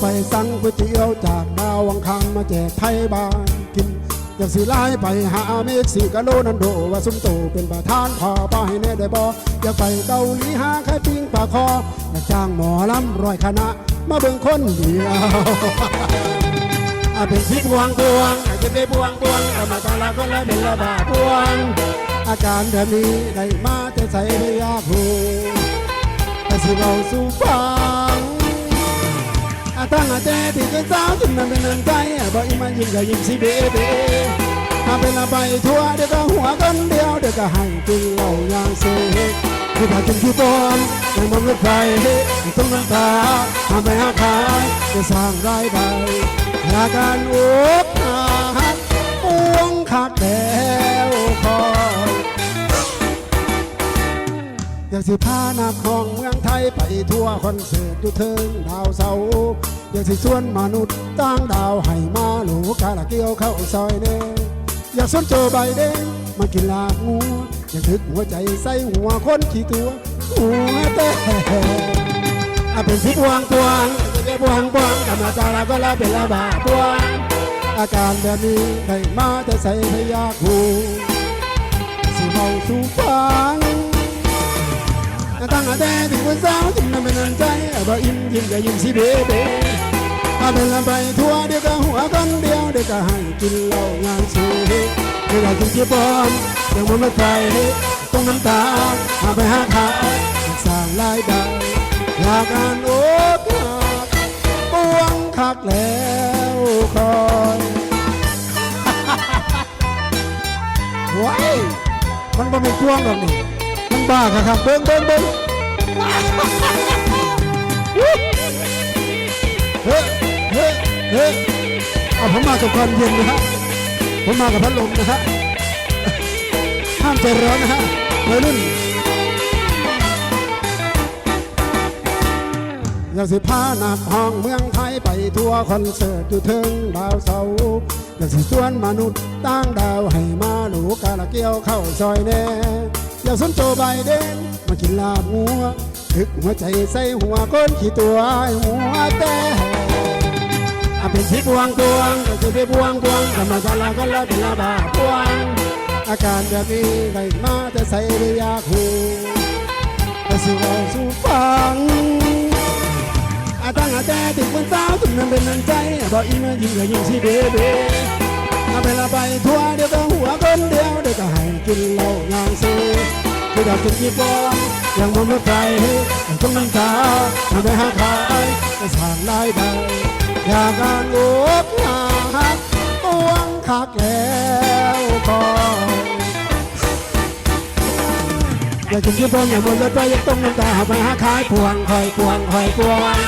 ไปสั่งก๋วยเตี๋ยวจากดาววังคางมาแจกไทยบ้านกิน อยากสิไล่ไปหาเมกซิกาโลนันโดว่าสุมโตเป็นประธานพอป้าให้แน่ได้บ่อยากไปเกาหลีหาไข่ปิ้งปลาคออยากจ้างหมอลำร้อยคณะ มาเบิ่งคนเดียวอาเป็นพิษบวงบวงอาจจะได้บวงบวงกรรมตาลาก็แล้วเป็นระบาดบวง อาการแบบนี้ได้มาแต่ใส่ไม่ยากหูแต่สิเราสู่ฟังอา ตั้งอาเจที่เป็นสาวถึงนั้นเป็นน้ำใจอ่บอกอีมายิ้มก็ยิ้มสิเบเบอาเป็นละไปทั่วเดี๋ยวก็หัวกันเดียวเดี๋ยวก็ให้กินเหล้ายางเสกคือถ้ากินขี้ปอนยังมันไม่ไฟต้องน้ำตาทำไปหาขายจะสร้างรายได้อาการอุบหักปวงคักแล้วคอยอยากสิพานาของเมืองไทยไปทั่วคอนเสิร์ตอยู่เทิงดาวเสา อยากสิชวนมนุษย์ต่างดาวให้มาหลูกาละเกี่ยวเข้าซอยเน่อยากสนโจไบเด้งมากินลาบงัวอยากถึกหัวใจใส่หัวคนขี้ตัวหัวแต่อาเป็นพิษวางปวงจะได้บวงปวงกรรมจาราก็ลาเป็นละบาปวงอาการแบบนี้ได้มาแต่ใส่พยาคูสิเมาสู่ฟังตั้งแต่ถึงวันสาร์จึงนำเป็นน้ำใจ บ่อิ่มยิ้มก็ยิ้มสิเบเบถ้าเป็นละไปทั่วเดี๋ยวก็หัวกันเดียวเดี๋ยวก็ให้กินเหล้างานสูเดี๋ยวก็กินเจี๊ยบอมเดี๋ยวมันไม่ไฟต้องน้ำตามาไปหาขาสร้างรายได้อยากการโอ้กปวงคักแล้วคอยว้ายมันบ่เป็นพวงหรอกนี่มันบ้าครับเบิ้งเบิ้งเบิ้ง เอาผมมากับความเย็นนะฮะผมมากับพัดลมนะฮะห้ามใจร้อนนะฮะวัยรุ่นอยากสิพานักห้องเมืองไทยไปทัวร์คอนเสิร์ตอยู่เทิงดาวเสาอยากสิชวนมนุษย์ต่างดาวให้มาหลูกาละเกี่ยวเข้าซอยแน่อยากสนโจไบเดนมากินลาบหัว ถึกหัวใจใส่หัวก้นขี้ตัวหัวแต่ อาเป็นที่บวงบวงก็คือไปบวงบวงธรรมชาติก็แล้วเป็นลาบาบวง อาการแบบนี้ได้มาแต่ใส่ไม่อยากหูแต่สิเราสู่ฟังอาตั้งอาแต่ถึงวันเสาร์ถึงนั้นเป็นน้ำใจบอกอีมายิ้มก็ยิ้มสิเบเบอาเป็นละไปทั่วเดี๋ยวก็หัวคนเดียวเดี๋ยวก็ให้กินเหล้างานซีเดี๋ยวก็กินกี่ปอนยังมันไม่ไฟต้องน้ำตาทำไปหาขายจะสางรายได้ อยากการอุบหักตวงคักแล้วคอนอยากกินกี่พวงอย่ามันไม่ไปยังต้องน้ำตาหาไปหาขายพวงคอยพวงคอยพวง